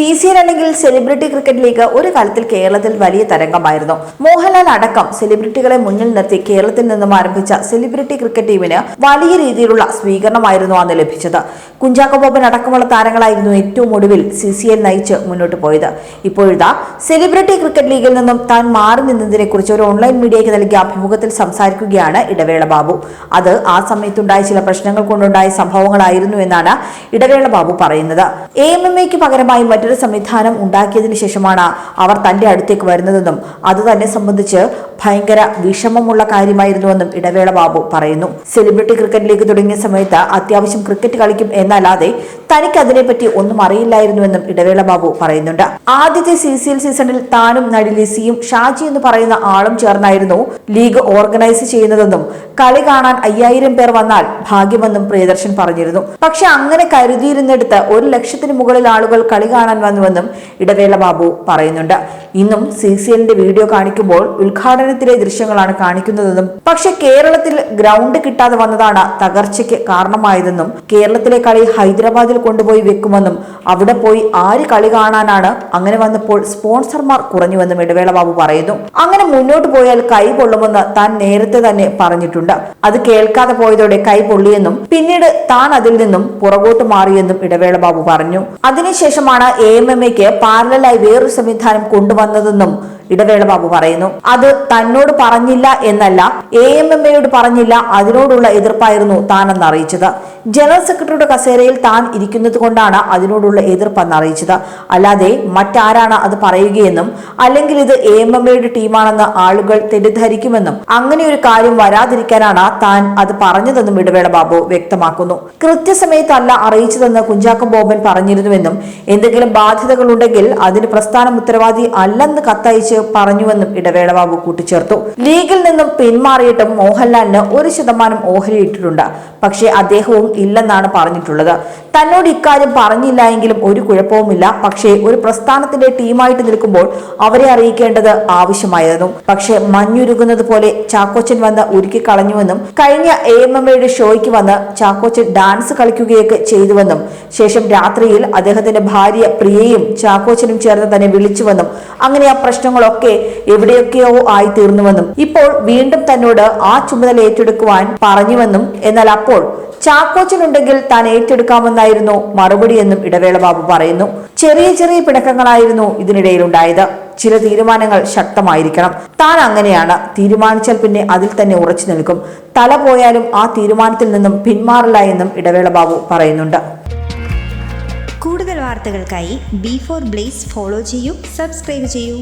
C C N അല്ലെങ്കിൽ celebrity cricket league ഒരു കാലത്തിൽ കേരളത്തിൽ വലിയ തരംഗമായിരുന്നു. മോഹൻലാൽ അടക്കം സെലിബ്രിറ്റികളെ മുന്നിൽ നിർത്തി കേരളത്തിൽ നിന്നും ആരംഭിച്ച സെലിബ്രിറ്റി ക്രിക്കറ്റ് ടീമിന് വലിയ രീതിയിലുള്ള സ്വീകരണമായിരുന്നു അന്ന് ലഭിച്ചത്. കുഞ്ചാക്കോ ബോബൻ അടക്കമുള്ള താരങ്ങളായിരുന്നു ഏറ്റവും ഒടുവിൽ സി സി എൽ നയിച്ച് മുന്നോട്ട് പോയത്. ഇപ്പോഴിതാ സെലിബ്രിറ്റി ക്രിക്കറ്റ് ലീഗിൽ നിന്നും താൻ മാറി നിന്നതിനെ കുറിച്ച് ഒരു ഓൺലൈൻ മീഡിയയ്ക്ക് നൽകിയ അഭിമുഖത്തിൽ സംസാരിക്കുകയാണ് ഇടവേള ബാബു. അത് ആ സമയത്തുണ്ടായ ചില പ്രശ്നങ്ങൾ കൊണ്ടുണ്ടായ സംഭവങ്ങളായിരുന്നു എന്നാണ് ഇടവേള ബാബു പറയുന്നത്. എ എം എം എക്ക് പകരമായി മറ്റൊരു സംവിധാനം ഉണ്ടാക്കിയതിനു ശേഷമാണ് അവർ തന്റെ അടുത്തേക്ക് വരുന്നതെന്നും അത് തന്നെ സംബന്ധിച്ച് ഭയങ്കര വിഷമമുള്ള കാര്യമായിരുന്നുവെന്നും ഇടവേള ബാബു പറയുന്നു. സെലിബ്രിറ്റി ക്രിക്കറ്റിലേക്ക് തുടങ്ങിയ സമയത്ത് അത്യാവശ്യം ക്രിക്കറ്റ് കളിക്കും എന്നല്ലാതെ തനിക്ക് അതിനെപ്പറ്റി ഒന്നും അറിയില്ലായിരുന്നുവെന്നും ഇടവേള ബാബു പറയുന്നുണ്ട്. ആദ്യത്തെ സി സി എൽ സീസണിൽ താനും നടി ലിസിയും ഷാജി എന്ന് പറയുന്ന ആളും ചേർന്നായിരുന്നു ലീഗ് ഓർഗനൈസ് ചെയ്യുന്നതെന്നും കളി കാണാൻ അയ്യായിരം പേർ വന്നാൽ ഭാഗ്യമെന്നും പ്രിയദർശൻ പറഞ്ഞിരുന്നു. പക്ഷെ അങ്ങനെ കരുതിയിരുന്നിടത്ത് ഒരു ലക്ഷത്തിന് മുകളിൽ ആളുകൾ കളി കാണാൻ വന്നുവെന്നും ഇടവേള ബാബു പറയുന്നുണ്ട്. ഇന്നും സി സി എല്ലിന്റെ വീഡിയോ കാണിക്കുമ്പോൾ ഉദ്ഘാടനത്തിലെ ദൃശ്യങ്ങളാണ് കാണിക്കുന്നതെന്നും പക്ഷെ കേരളത്തിൽ ഗ്രൗണ്ട് കിട്ടാതെ വന്നതാണ് തകർച്ചയ്ക്ക് കാരണമായതെന്നും കേരളത്തിലെ കളി ഹൈദരാബാദിൽ കൊണ്ടുപോയി വെക്കുമെന്നും അവിടെ പോയി ആര് കളി കാണാനാണ്? അങ്ങനെ വന്നപ്പോൾ സ്പോൺസർമാർ കുറഞ്ഞുവെന്നും ഇടവേള ബാബു പറയുന്നു. അങ്ങനെ മുന്നോട്ട് പോയാൽ കൈ പൊള്ളുമെന്ന് താൻ നേരത്തെ തന്നെ പറഞ്ഞിട്ടുണ്ട്. അത് കേൾക്കാതെ പോയതോടെ കൈ പൊള്ളിയെന്നും പിന്നീട് താൻ അതിൽ നിന്നും പുറകോട്ട് മാറിയെന്നും ഇടവേള ബാബു പറഞ്ഞു. അതിനുശേഷമാണ് എ എം എം എക്ക് പാരലായി വേറൊരു സംവിധാനം കൊണ്ടുവന്നതെന്നും ഇടവേള ബാബു പറയുന്നു. അത് തന്നോട് പറഞ്ഞില്ല എന്നല്ല എ എം എം എയോട് പറഞ്ഞില്ല അതിനോടുള്ള എതിർപ്പായിരുന്നു താനെന്ന് അറിയിച്ചത് ജനറൽ സെക്രട്ടറിയുടെ കസേരയിൽ താൻ ഇരിക്കുന്നത് കൊണ്ടാണ് അതിനോടുള്ള എതിർപ്പെന്ന് അറിയിച്ചത്. അല്ലാതെ മറ്റാരാണ് അത് പറയുകയെന്നും അല്ലെങ്കിൽ ഇത് എ എം എം എയുടെ ടീമാണെന്ന് ആളുകൾ തെറ്റിദ്ധരിക്കുമെന്നും അങ്ങനെ ഒരു കാര്യം വരാതിരിക്കാനാണ് താൻ അത് പറഞ്ഞതെന്നും ഇടവേള ബാബു വ്യക്തമാക്കുന്നു. കൃത്യസമയത്തല്ല അറിയിച്ചതെന്ന് കുഞ്ചാക്കം ബോബൻ പറഞ്ഞിരുന്നുവെന്നും എന്തെങ്കിലും ബാധ്യതകളുണ്ടെങ്കിൽ അതിന് പ്രസ്ഥാനം ഉത്തരവാദി അല്ലെന്ന് കത്തയച്ച് പറഞ്ഞുവെന്നും ഇടവേള ബാബു കൂട്ടിച്ചേർത്തു. ലീഗിൽ നിന്നും പിന്മാറിയിട്ടും മോഹൻലാലിന് ഒരു ശതമാനം ഓഹരിയിട്ടിട്ടുണ്ട് പക്ഷേ അദ്ദേഹവും ഇല്ലെന്നാണ് പറഞ്ഞിട്ടുള്ളത്. തന്നോട് ഇക്കാര്യം പറഞ്ഞില്ല എങ്കിലും ഒരു കുഴപ്പവുമില്ല. പക്ഷേ ഒരു പ്രസ്ഥാനത്തിന്റെ ടീമായിട്ട് നിൽക്കുമ്പോൾ അവരെ അറിയിക്കേണ്ടത് ആവശ്യമായിരുന്നു. പക്ഷേ മഞ്ഞുരുകുന്നത് പോലെ ചാക്കോച്ചൻ വന്ന് ഉരുക്കി കളഞ്ഞുവെന്നും കഴിഞ്ഞ എ എം എം എയുടെ ഷോയ്ക്ക് വന്ന് ചാക്കോച്ചൻ ഡാൻസ് കളിക്കുകയൊക്കെ ചെയ്തുവെന്നും ശേഷം രാത്രിയിൽ അദ്ദേഹത്തിന്റെ ഭാര്യ പ്രിയയും ചാക്കോച്ചനും ചേർന്ന് തന്നെ വിളിച്ചുവെന്നും അങ്ങനെ ആ പ്രശ്നങ്ങളൊക്കെ എവിടെയൊക്കെയോ ആയി തീർന്നുവെന്നും ഇപ്പോൾ വീണ്ടും തന്നോട് ആ ചുമതല ഏറ്റെടുക്കുവാൻ പറഞ്ഞുവെന്നും എന്നാൽ അപ്പോൾ ചാക്കോച്ചനുണ്ടെങ്കിൽ താൻ ഏറ്റെടുക്കാമെന്നായിരുന്നു മറുപടിയെന്നും ഇടവേള ബാബു പറയുന്നു. ചെറിയ ചെറിയ പിണക്കങ്ങളായിരുന്നു ഇതിനിടയിലുണ്ടായത്. ചില തീരുമാനങ്ങൾ ശക്തമായിരിക്കണം. താൻ അങ്ങനെയാണ്. തീരുമാനിച്ചാൽ പിന്നെ അതിൽ തന്നെ ഉറച്ചു നിൽക്കും. തല പോയാലും ആ തീരുമാനത്തിൽ നിന്നും പിന്മാറില്ല എന്നും ഇടവേള ബാബു പറയുന്നുണ്ട്. കൂടുതൽ വാർത്തകൾക്കായി ബി ഫോർ ബ്ലേസ് ഫോളോ ചെയ്യൂ സബ്സ്ക്രൈബ് ചെയ്യൂ.